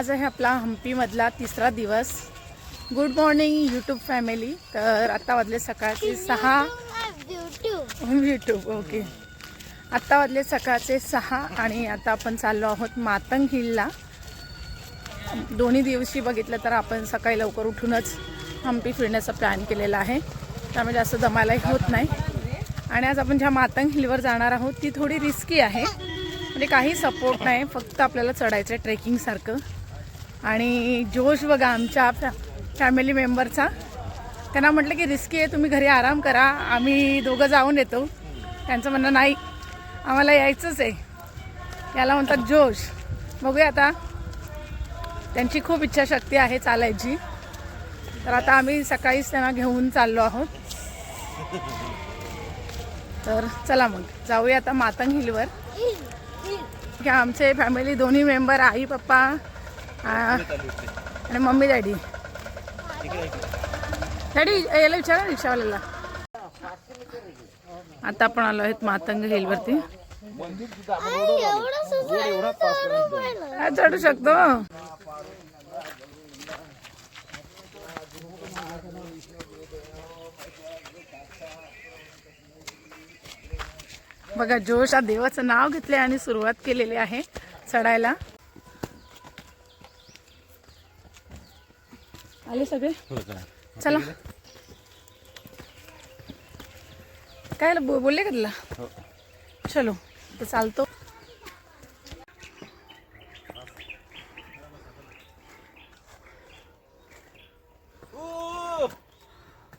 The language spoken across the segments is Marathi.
आज आहे आपला हम्पीमधला तिसरा दिवस. गुड मॉर्निंग यूट्यूब फॅमिली तर आता वाजले सकाळचे सहा. यूट्यूब ओके आत्ता वाजले सकाळचे सहा आणि आता आपण चाललो आहोत मातंग हिलला. दोन्ही दिवशी बघितलं तर आपण सकाळी लवकर उठूनच हम्पी फिरण्याचा प्लॅन केलेला आहे. त्यामुळे जास्त दमायलाही होत नाही. आणि आज आपण ज्या मातंग हिलवर जाणार आहोत ती थोडी रिस्की आहे. म्हणजे काही सपोर्ट नाही फक्त आपल्याला चढायचं आहे ट्रेकिंगसारखं आणि जोश बघा आमच्या फॅ फॅमिली मेंबरचा त्यांना म्हटलं की रिस्की आहे तुम्ही घरी आराम करा. आम्ही दोघं जाऊन येतो. त्यांचं म्हणणं नाही आम्हाला यायचंच आहे. याला म्हणतात जोश. बघूया आता. त्यांची खूप इच्छाशक्ती आहे चालायची. तर आता आम्ही सकाळीच त्यांना घेऊन चाललो आहोत. तर चला मग जाऊया आता मातंग हिलवर. आमचे फॅमिली दोन्ही मेंबर आई पप्पा आणि मम्मी डॅडी डॅडी याला विचारा रिक्षावाल्याला आता आपण आलो आहेत मातंग हिलवरती काय चढू शकतो बघा जोश हा देवाचं नाव घेतले आणि सुरुवात केलेली आहे चढायला आले सगळे? चला. काय बोलले का तुला? चलो तर चालतो.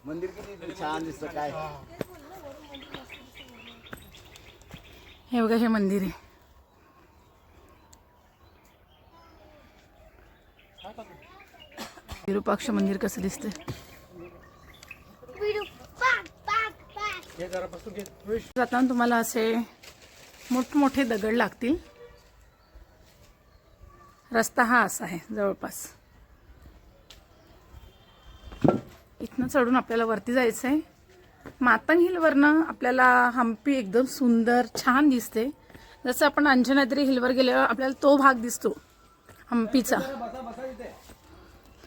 मंदिर किती छान दिसतं काय? हे बघा हे मंदिर आहे. विरूपाक्ष मंदिर कसं दिसते जाताना तुम्हाला असे मोठमोठे दगड लागतील. रस्ता हा असा आहे जवळपास. इथनं चढून आपल्याला वरती जायचं आहे मातंग हिलवरनं आपल्याला हम्पी एकदम सुंदर छान दिसते. जसं आपण अंजनाद्री हिलवर गेल्यावर आपल्याला तो भाग दिसतो हम्पीचा हे बघा आमचे गडी बघा जरा तिकडं फेकून जा लागला लागला इकडचा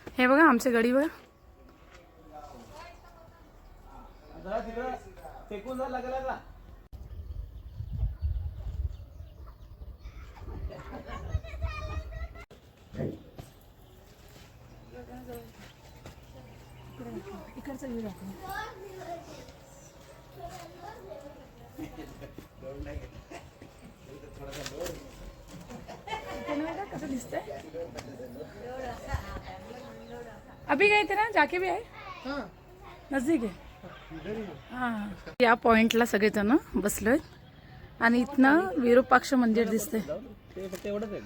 व्ह्यू दाखव इकडनं बघा कसं दिसतंय अभी गए थे ना? जाके भी आहे नजदीक आहे हां या पॉइंटला सगळेजण बसलोय. आणि इथनं विरूपाक्ष मंदिर दिसतंय. ते फक्त एवढंच आहे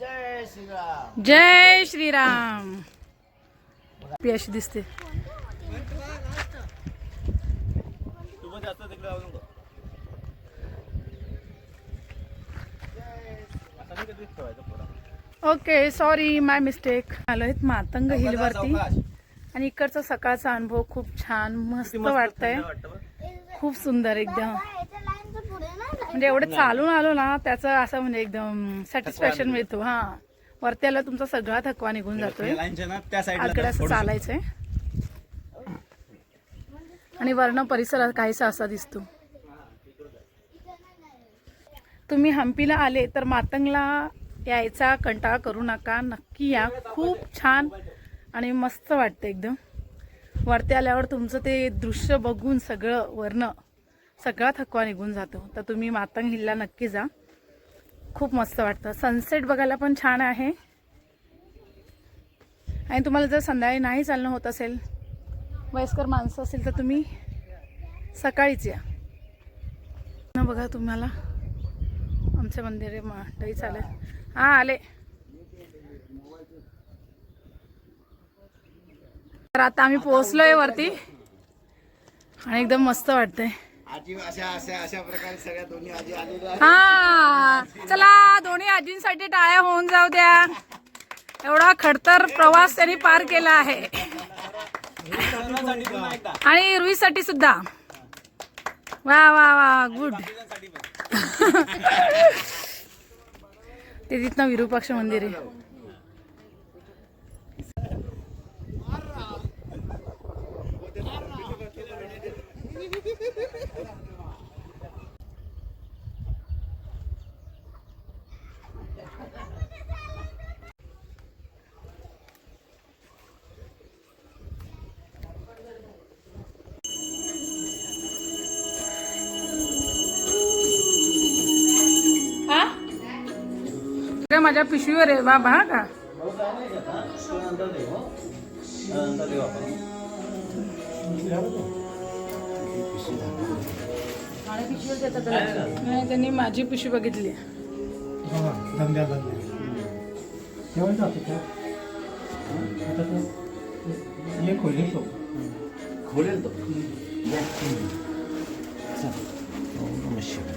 जय श्रीराम जय श्रीराम ती अशी दिसते ठेवायचं. ओके सॉरी माय मिस्टेक आलो आहेत मातंग हिलवरती. आणि इकडचा सकाळचा अनुभव खूप छान मस्त वाटतंय. खूप सुंदर एकदम. म्हणजे एवढं चालून आलो ना त्याचं असं म्हणजे एकदम सॅटिस्फॅक्शन मिळतो. हा. वरती आला तुमचा सगळा थकवा निघून जातोय. त्या लाईनच्या ना त्या साईडला आकडे असं चालायचंय. आणि वर्ण परिसर काहीसा असा दिसतो. तुम्ही हम्पीला आले तर मातंगला यायचा कंटाळा करू नका. नक्की या. खूप छान आणि मस्त वाटतं एकदम. वरती आल्यावर तुमचं ते दृश्य बघून सगळं वर्ण सगळा थकवा निघून जातो. तर तुम्ही मातंग हिलला नक्की जा. खूप मस्त वाटतं. सनसेट बघायला पण छान आहे. आणि तुम्हाला जर संध्याकाळी नाही चालणं होत असेल वयस्कर माणसं असेल तर तुम्ही सकाळीच या. न बघा तुम्हाला. आमचे मंदिर मंडळी चालेल. हां आले. तर आता आम्ही पोहोचलोय वरती. आणि एकदम मस्त वाटतंय. हा चला दोन्ही आजींसाठी टाळ्या होऊन जाऊ द्या. एवढा खडतर प्रवास त्यांनी पार केला आहे. आणि रुईसाठी सुद्धा. वा वा वा गुड ते तिथनं विरूपाक्ष मंदिर आहे. माझ्या पिशवीवर आहे बाबा हा का? नाही त्यांनी माझी पिशवी बघितली. धंद्या तो खोलेल तो नमस्कार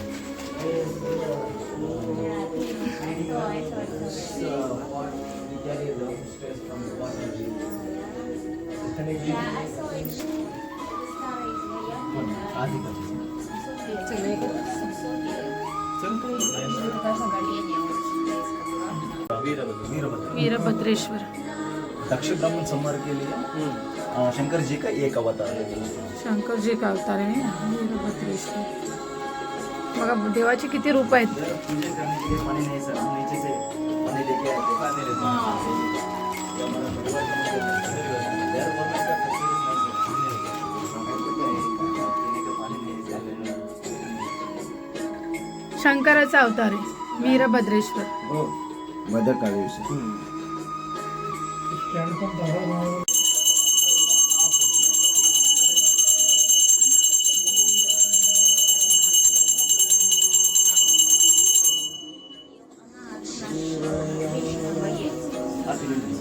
वीरभद्रेश्वर। दक्ष ब्राह्मण संहार के लिए शंकर जी का एक अवतार है। शंकर जी का अवतार है वीरभद्रेश्वर। बघा देवाची किती रूप आहेत. करने के लिए पानी नहीं Amen.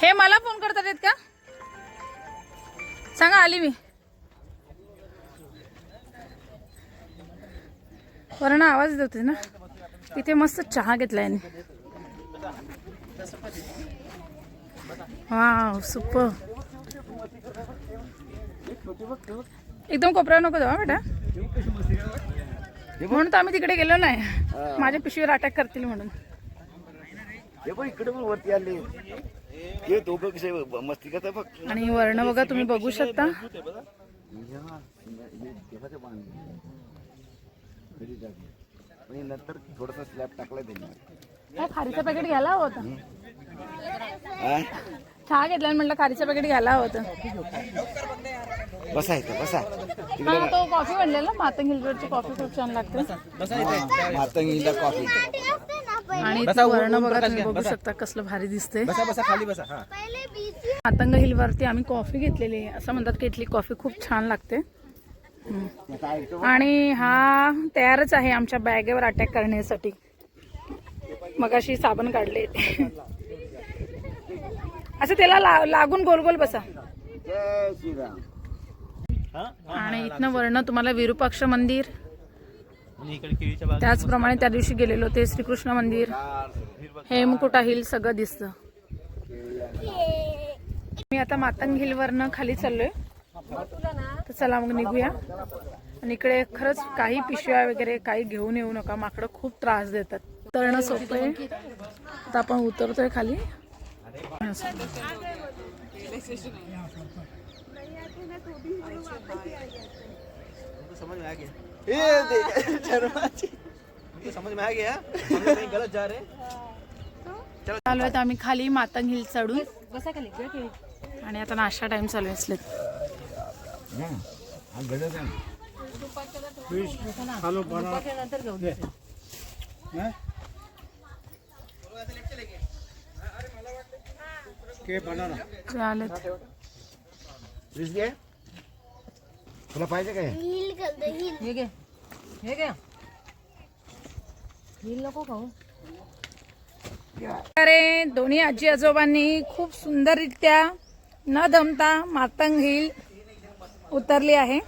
हे मला फोन करतात आहेत का सांगा आली मी. वरण आवाज देते ना? इथे मस्त चहा घेतलाय यांनी. Wow super. एकदम कोपऱ्यावर नको जाऊ हा बेटा. म्हणून तर आम्ही तिकडे गेलो नाही. माझ्या पिशवीवर अटॅक करतील म्हणून. हे पण इकडे पण वरती आले. हे दोघं कसे मस्ती करतात बघ. आणि वर्ण बघा तुम्ही बघू शकता. देवाचं टाकलं. हे नंतर थोडासा स्लॅब टाकलाय त्यांनी काय खारीचं पॅकेट घ्यायला हवं होतं. हा? चहा घेतला आणि म्हटलं खारीचं पॅकेट घ्यायला हवं होतं. बसा इथं बसा. तो कॉफी म्हणलेला मातंग हिलरोडची कॉफी खूप छान लागते. मातंगीला कॉफी आणि वर्ण बघा तुम्ही बघू शकता कसलं भारी दिसते बसा बसा खाली बसा हा. मातंग हिलवरती आम्ही कॉफी घेतलेली आहे. असं म्हणतात की इथली कॉफी खूप छान लागते. आणि हा तयारच आहे आमच्या बॅगेवर अटॅक करण्यासाठी. मगाशी साबण काढले. असं त्याला ला- लागून गोल गोल बसा. आणि इथनं वर्ण तुम्हाला विरूपाक्ष मंदिर आणि इकडे केळीच्या बाग त्याचप्रमाणे त्या दिवशी गेलेलो ते श्रीकृष्ण मंदिर. हेमकुटा हिल सगळं दिसतं. मी आता मातंग हिलवरनं खाली चाललोय. तर चला मग निघूया. आणि इकडे खरंच काही पिशव्या वगैरे काही घेऊन येऊ नका. माकडं खूप त्रास देतात. तरणं सोपं आहे. आता आपण उतरतोय खाली. गया ये देख शर्माची तुमको समझ में आ गया? हम लोग कहीं गलत जा रहे हैं? चालू। आहेत आम्ही खाली मातंग हिल चढून. आणि आता नाश्ता टाइम चालू आहे असले हैं? के बनाना ते आलेत. प्लीज घे तुला पाहिजे काय नको खाऊ. अरे दोन्ही आजी आजोबांनी खूप सुंदररित्या न दमता मातंग हिल उतरली आहे.